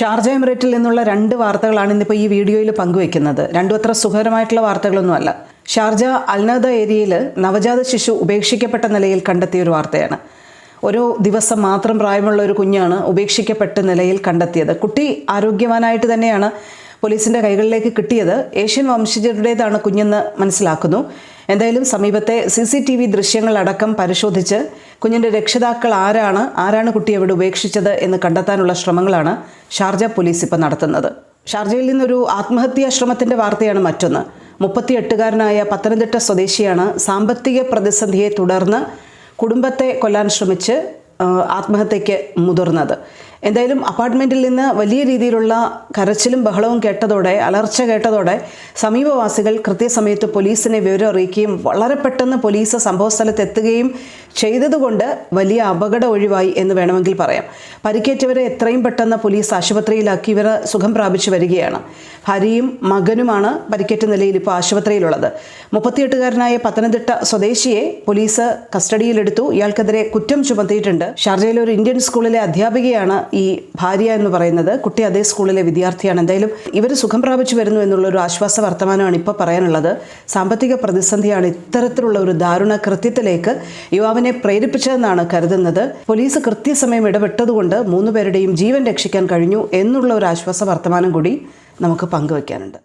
Sharjah എമിറേറ്റിൽ നിന്നുള്ള രണ്ട് വാർത്തകളാണ് ഇന്നിപ്പോൾ ഈ വീഡിയോയിൽ പങ്കുവെക്കുന്നത് രണ്ടും അത്ര സുഖകരമായിട്ടുള്ള വാർത്തകളൊന്നുമല്ല. ഷാർജ അൽനദ ഏരിയയിൽ നവജാത ശിശു ഉപേക്ഷിക്കപ്പെട്ട നിലയിൽ കണ്ടെത്തിയ ഒരു വാർത്തയാണ്. ഒരു ദിവസം മാത്രം പ്രായമുള്ള ഒരു കുഞ്ഞാണ് ഉപേക്ഷിക്കപ്പെട്ട നിലയിൽ കണ്ടെത്തിയത്. കുട്ടി ആരോഗ്യവാനായിട്ട് തന്നെയാണ് പോലീസിന്റെ കൈകളിലേക്ക് കിട്ടിയത്. ഏഷ്യൻ വംശജരുടേതാണ് കുഞ്ഞെന്ന് മനസ്സിലാക്കുന്നു. എന്തായാലും സമീപത്തെ സി സി ടി വി ദൃശ്യങ്ങളടക്കം പരിശോധിച്ച് കുഞ്ഞിന്റെ രക്ഷിതാക്കൾ ആരാണ്? ആരാണ് കുട്ടിയെ ഇവിടെ ഉപേക്ഷിച്ചത് എന്ന് കണ്ടെത്താനുള്ള ശ്രമങ്ങളാണ് ഷാർജ പോലീസ് ഇപ്പോൾ നടത്തുന്നത്. ഷാർജയിൽ നിന്നൊരു ആത്മഹത്യാ ശ്രമത്തിന്റെ വാർത്തയാണ് മറ്റൊന്ന്. മുപ്പത്തിയെട്ടുകാരനായ പത്തനംതിട്ട സ്വദേശിയാണ് സാമ്പത്തിക പ്രതിസന്ധിയെ തുടർന്ന് കുടുംബത്തെ കൊല്ലാൻ ശ്രമിച്ച് ആത്മഹത്യയ്ക്ക് മുതിർന്നത്. എന്തായാലും അപ്പാർട്ട്മെന്റിൽ നിന്ന് വലിയ രീതിയിലുള്ള കരച്ചിലും ബഹളവും കേട്ടതോടെ അലർച്ച കേട്ടതോടെ സമീപവാസികൾ കൃത്യസമയത്ത് പോലീസിനെ വിവരം അറിയിക്കുകയും വളരെ പെട്ടെന്ന് പോലീസ് സംഭവസ്ഥലത്ത് എത്തുകയും ചെയ്തതുകൊണ്ട് വലിയ അപകടം ഒഴിവായി എന്ന് വേണമെങ്കിൽ പറയാം. പരിക്കേറ്റവരെ എത്രയും പെട്ടെന്ന് പോലീസ് ആശുപത്രിയിലാക്കി. ഇവർ സുഖം പ്രാപിച്ചു വരികയാണ്. ഹരിയും മകനുമാണ് പരിക്കേറ്റ നിലയിൽ ഇപ്പോൾ ആശുപത്രിയിലുള്ളത്. മുപ്പത്തിയെട്ടുകാരനായ പത്തനംതിട്ട സ്വദേശിയെ പോലീസ് കസ്റ്റഡിയിലെടുത്തു. ഇയാൾക്കെതിരെ കുറ്റം ചുമത്തിയിട്ടുണ്ട്. ഷാർജയിലെ ഒരു ഇന്ത്യൻ സ്കൂളിലെ അധ്യാപികയാണ് ഈ ഭാര്യ എന്ന് പറയുന്നത്. കുട്ടി അതേ സ്കൂളിലെ വിദ്യാർത്ഥിയാണ്. എന്തായാലും ഇവർ സുഖം പ്രാപിച്ചു വരുന്നു എന്നുള്ള ഒരു ആശ്വാസ വർത്തമാനമാണ് ഇപ്പോൾ പറയാനുള്ളത്. സാമ്പത്തിക പ്രതിസന്ധിയാണ് ഇത്തരത്തിലുള്ള ഒരു ദാരുണ കൃത്യത്തിലേക്ക് യുവാവിനെ പ്രേരിപ്പിച്ചതെന്നാണ് കരുതുന്നത്. പോലീസ് കൃത്യസമയം ഇടപെട്ടതുകൊണ്ട് മൂന്നുപേരുടെയും ജീവൻ രക്ഷിക്കാൻ കഴിഞ്ഞു എന്നുള്ള ഒരു ആശ്വാസ വർത്തമാനം കൂടി നമുക്ക് പങ്കുവയ്ക്കാനുണ്ട്